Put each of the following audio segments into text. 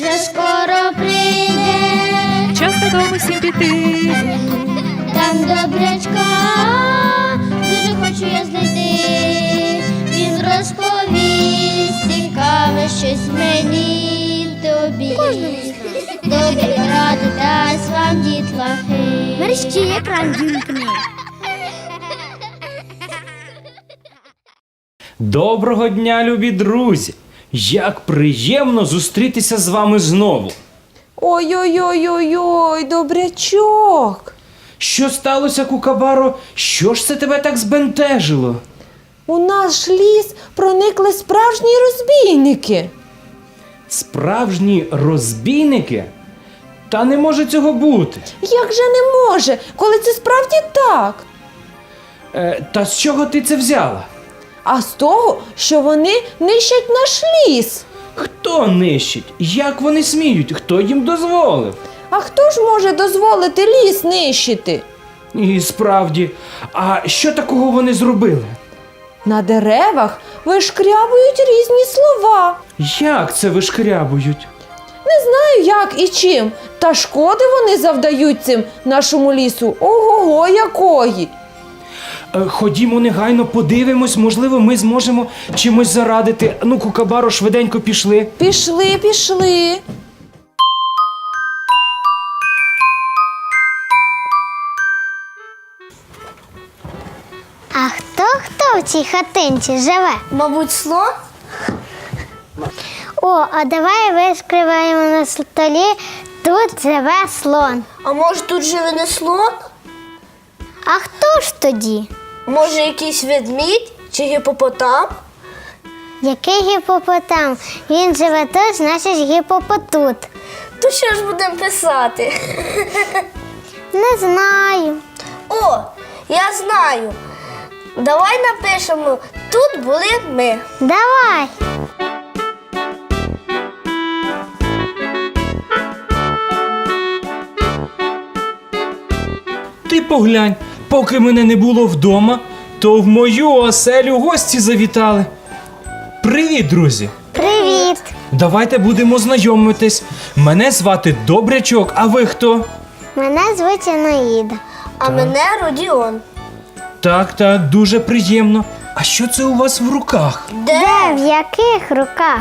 вже скоро прийде, Час додому всім піти. там добрячка, дуже хочу я знайти. Він розповість цікаве щось мені тобі. Добрі ради дасть вам дітлахи. Мерщі екран вімкни. Доброго дня, любі друзі! Як приємно зустрітися з вами знову. Ой-ой-ой-ой-ой, добрячок. Що сталося, Кукабаро? Що ж це тебе так збентежило? У наш ліс проникли справжні розбійники. Справжні розбійники? Та не може цього бути. Як же не може, коли це справді так? Е, та з чого ти це взяла? А з того, що вони нищать наш ліс. Хто нищить? Як вони сміють? Хто їм дозволив? А хто ж може дозволити ліс нищити? І справді, а що такого вони зробили? На деревах вишкрябують різні слова. Як це вишкрябують? Не знаю, як і чим, та шкоди вони завдають цим нашому лісу. Ого-го, якої. Е, Ходімо негайно, подивимось, можливо, ми зможемо чимось зарадити. Ну, Кукабаро, швиденько пішли. Пішли, пішли. А хто хто в цій хатинці живе? Мабуть, слон? О, а давай вишкриваємо на столі. Тут живе слон. А може тут живе не слон? А хто ж тоді? Може якийсь ведмідь чи гіпопотам? Який гіпопотам? Він живе тут, значить гіпопотут. То що ж будемо писати? Не знаю. О, я знаю. Давай напишемо тут були ми. Давай. Ти поглянь, поки мене не було вдома, то в мою оселю гості завітали. Привіт, друзі! Привіт. Давайте будемо знайомитись. Мене звати Добрячок, а ви хто? Мене звуть Анаїда. А мене Родіон. Так, так, дуже приємно. А що це у вас в руках? Де? Де в яких руках?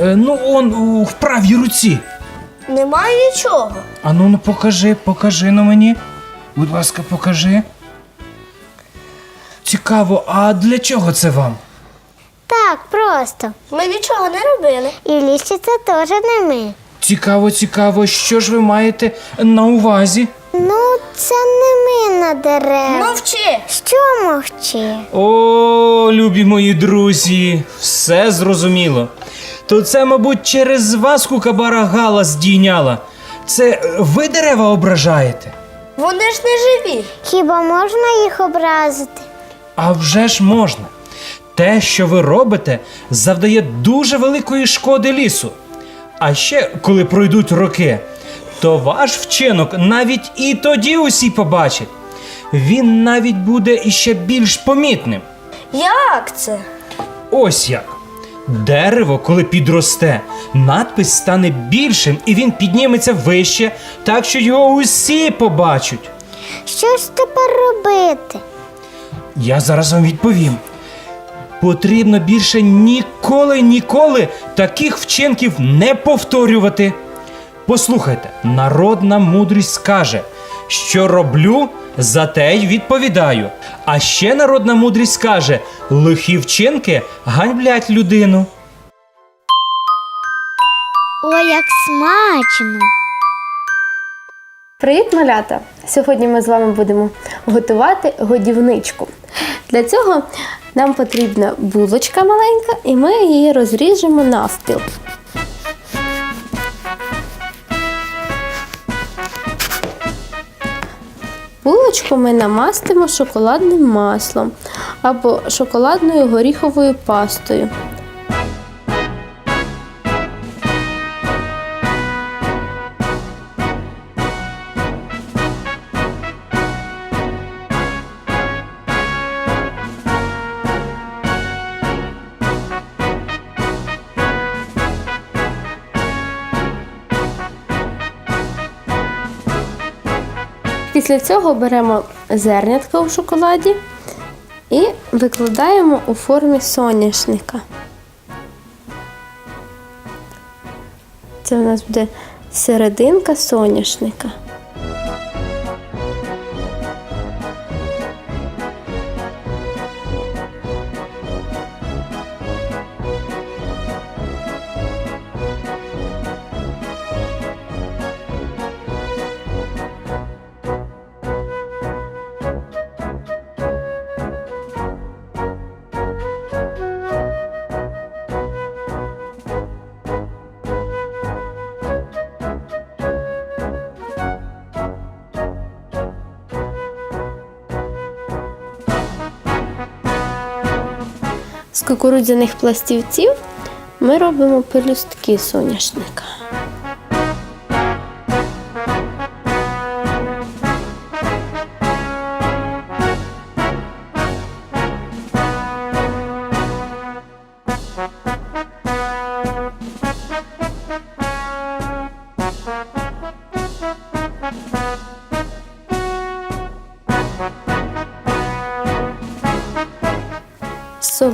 Е, ну, он у, в правій руці. Немає нічого. А ну, ну покажи, покажи на мені. Будь ласка, покажи. Цікаво, а для чого це вам? Так, просто. Ми нічого не робили. І в лісі це теж не ми. Цікаво, цікаво, що ж ви маєте на увазі? Ну, це не ми на дерев. Мовчи. Що мовчи? О, любі мої друзі, все зрозуміло. То це, мабуть, через вас кукабара гала здійняла. Це е, ви дерева ображаєте? Вони ж не живі. Хіба можна їх образити? А вже ж можна. Те, що ви робите, завдає дуже великої шкоди лісу. А ще, коли пройдуть роки, то ваш вчинок навіть і тоді усі побачать. Він навіть буде іще більш помітним. Як це? Ось як. Дерево, коли підросте, надпис стане більшим і він підніметься вище, так що його усі побачать. Що ж тепер робити? Я зараз вам відповім. Потрібно більше ніколи, ніколи таких вчинків не повторювати. Послухайте, народна мудрість скаже, що роблю, за те й відповідаю. А ще народна мудрість скаже, лихі вчинки ганьблять людину. Ой, як смачно! Привіт, малята! Сьогодні ми з вами будемо готувати годівничку. Для цього нам потрібна булочка маленька, і ми її розріжемо навпіл. Булочку ми намастимо шоколадним маслом або шоколадною горіховою пастою. Після цього беремо зернятка у шоколаді і викладаємо у формі соняшника. Це у нас буде серединка соняшника. Кукурудзяних пластівців ми робимо пелюстки соняшника.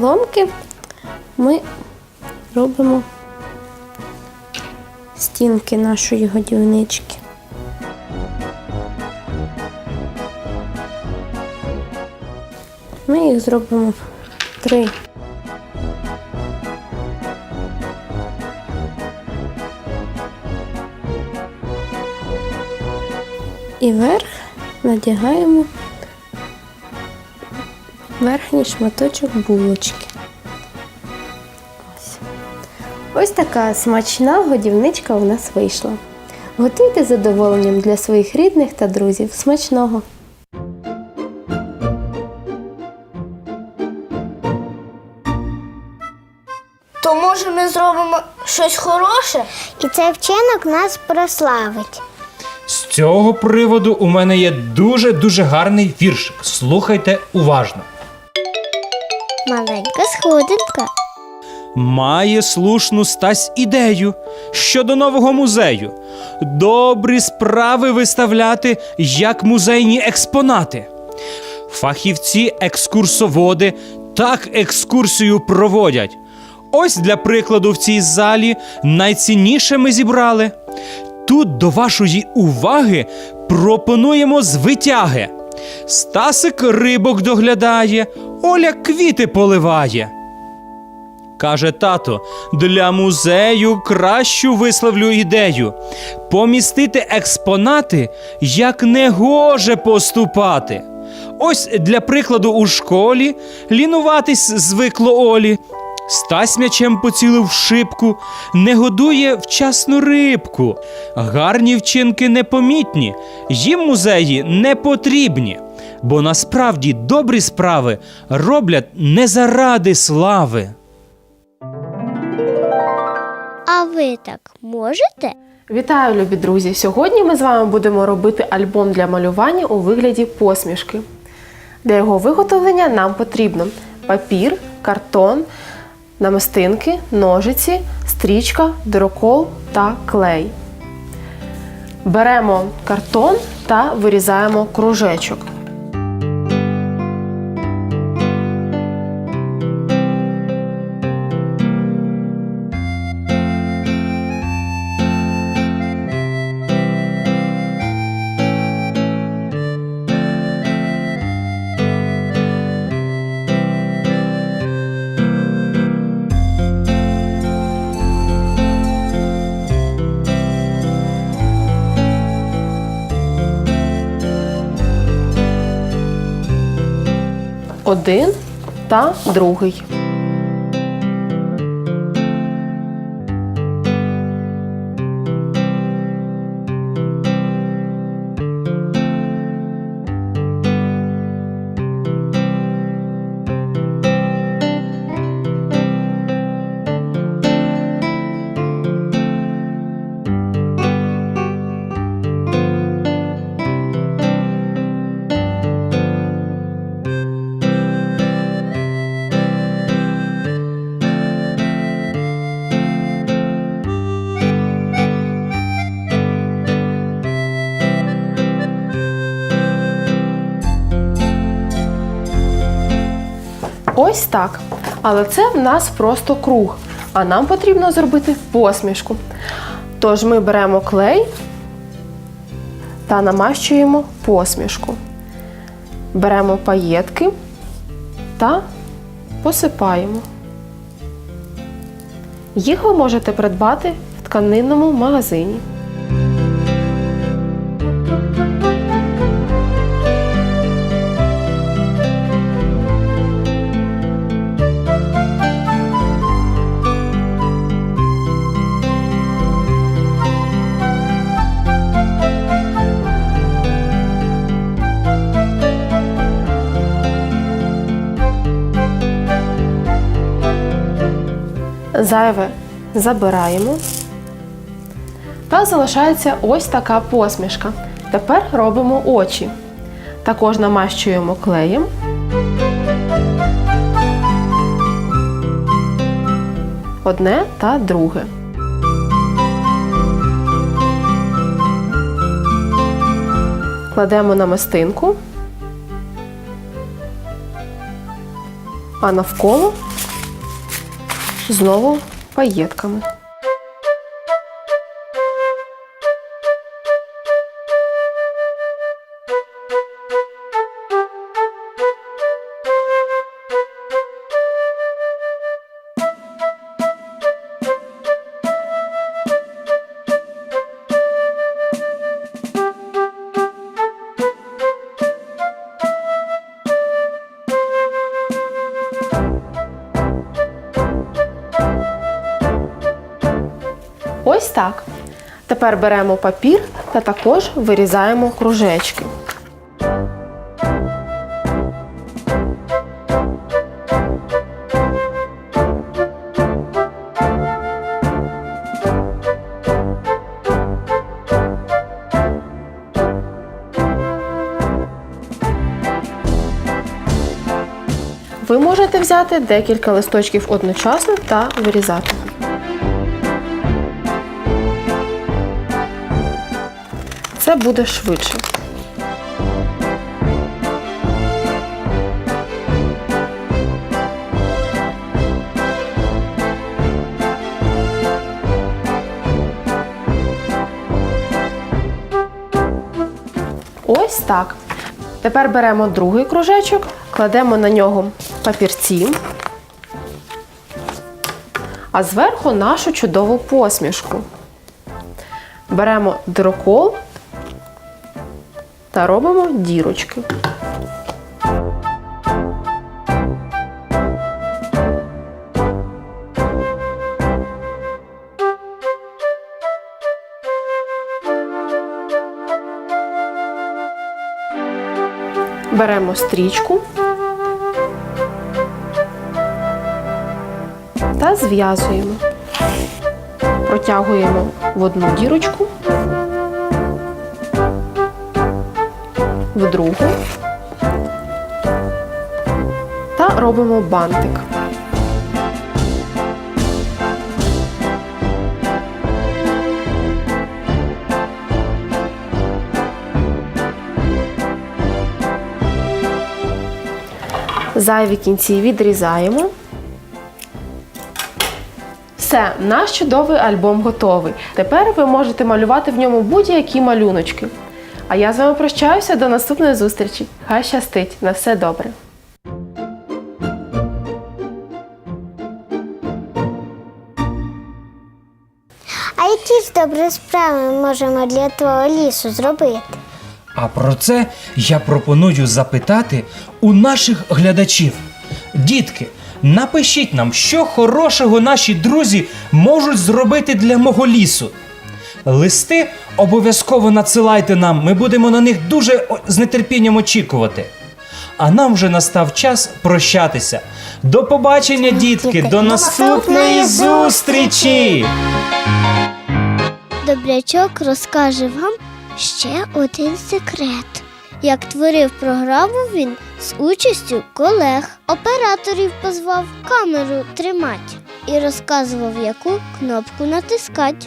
З соломки ми робимо стінки нашої годівнички. Ми їх зробимо три. І верх надягаємо верхній шматочок булочки. Ось. Ось така смачна годівничка у нас вийшла. Готуйте з задоволенням для своїх рідних та друзів. Смачного! То може ми зробимо щось хороше? І цей вчинок нас прославить. З цього приводу у мене є дуже-дуже гарний віршик. Слухайте уважно. Маленька сходинка. Має слушну стась ідею щодо нового музею. Добрі справи виставляти як музейні експонати. Фахівці екскурсоводи так екскурсію проводять. Ось для прикладу в цій залі найцінніше ми зібрали. Тут до вашої уваги пропонуємо звитяги. Стасик рибок доглядає, Оля квіти поливає. Каже тато, для музею кращу висловлю ідею помістити експонати, як не гоже поступати. Ось для прикладу у школі лінуватись звикло Олі. Стась м'ячем поцілив шибку, не годує вчасну рибку. Гарні вчинки непомітні, їм музеї не потрібні, бо насправді добрі справи роблять не заради слави. А ви так можете? Вітаю, любі друзі! Сьогодні ми з вами будемо робити альбом для малювання у вигляді посмішки. Для його виготовлення нам потрібно папір, картон, намистинки, ножиці, стрічка, дирокол та клей. Беремо картон та вирізаємо кружечок. Один та другий. Ось так. Але це в нас просто круг, а нам потрібно зробити посмішку. Тож ми беремо клей та намащуємо посмішку. Беремо паєтки та посипаємо. Їх ви можете придбати в тканинному магазині. Зайве забираємо. Та залишається ось така посмішка. Тепер робимо очі. Також намащуємо клеєм. Одне та друге. Кладемо на мистинку, а навколо знову паєтками. Так. Тепер беремо папір та також вирізаємо кружечки. Ви можете взяти декілька листочків одночасно та вирізати. Це буде швидше. Ось так. Тепер беремо другий кружечок, кладемо на нього папірці, а зверху нашу чудову посмішку. Беремо дирокол та робимо дірочки. Беремо стрічку та зв'язуємо. Протягуємо в одну дірочку, в другу та робимо бантик. Зайві кінці відрізаємо. Все, наш чудовий альбом готовий. Тепер ви можете малювати в ньому будь-які малюночки. А я з вами прощаюся до наступної зустрічі. Хай щастить! На все добре! А які ж добрі справи ми можемо для твого лісу зробити? А про це я пропоную запитати у наших глядачів. Дітки, напишіть нам, що хорошого наші друзі можуть зробити для мого лісу. Листи обов'язково надсилайте нам, ми будемо на них дуже з нетерпінням очікувати. А нам вже настав час прощатися. До побачення, дітки, до наступної зустрічі! Добрячок розкаже вам ще один секрет. Як творив програму він з участю колег, операторів позвав камеру тримати і розказував, яку кнопку натискати.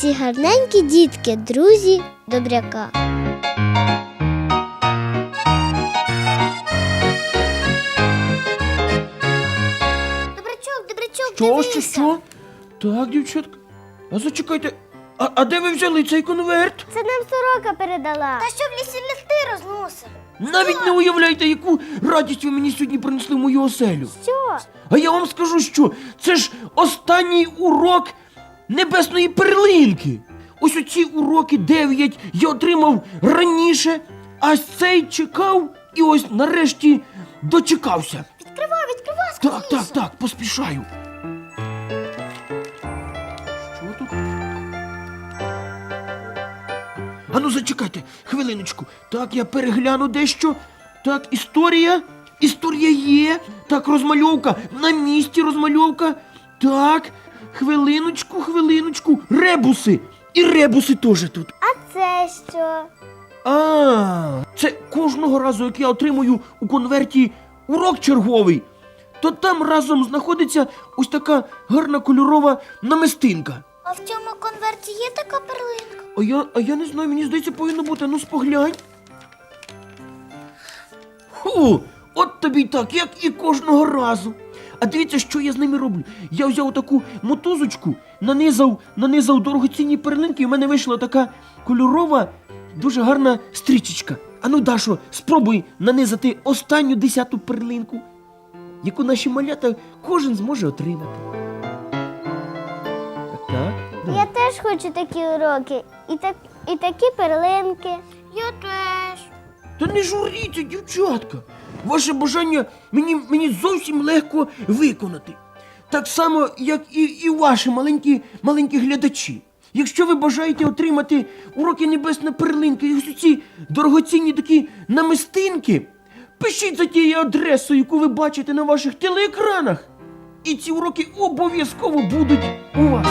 ці гарненькі дітки, друзі добряка. Добрячок, добрячок, Що, що, що? Так, дівчатка. А зачекайте, а, а де ви взяли цей конверт? Це нам сорока передала. Та що в лісі листи розносив? Навіть не уявляєте, яку радість ви мені сьогодні принесли в мою оселю. Що? А я вам скажу, що це ж останній урок небесної перлинки. Ось оці уроки дев'ять я отримав раніше, а цей чекав і ось нарешті дочекався. Відкривай, відкривай Так, так, так, поспішаю. Що тут? Ану, зачекайте, хвилиночку. Так, я перегляну дещо. Так, історія. Історія є. Так, розмальовка. На місці розмальовка. Так, хвилиночку, хвилиночку. Ребуси. І ребуси теж тут. А це що? А, це кожного разу, як я отримую у конверті урок черговий, то там разом знаходиться ось така гарна кольорова намистинка. А в цьому конверті є така перлинка? А я, а я не знаю, мені здається, повинно бути. Ну споглянь. Ху, от тобі так, як і кожного разу. А дивіться, що я з ними роблю. Я взяв таку мотузочку, нанизав, нанизав дорогоцінні перлинки, і в мене вийшла така кольорова, дуже гарна стрічечка. Ану, Дашо, спробуй нанизати останню десяту перлинку, яку наші малята кожен зможе отримати. Так, так. Я теж хочу такі уроки і, так, і такі перлинки. Я теж. Та не журіться, дівчатка. Ваше бажання мені, мені зовсім легко виконати. Так само, як і, і ваші маленькі, маленькі глядачі. Якщо ви бажаєте отримати уроки небесна перлинка і ось ці дорогоцінні такі намистинки, пишіть за тією адресою, яку ви бачите на ваших телеекранах. І ці уроки обов'язково будуть у вас.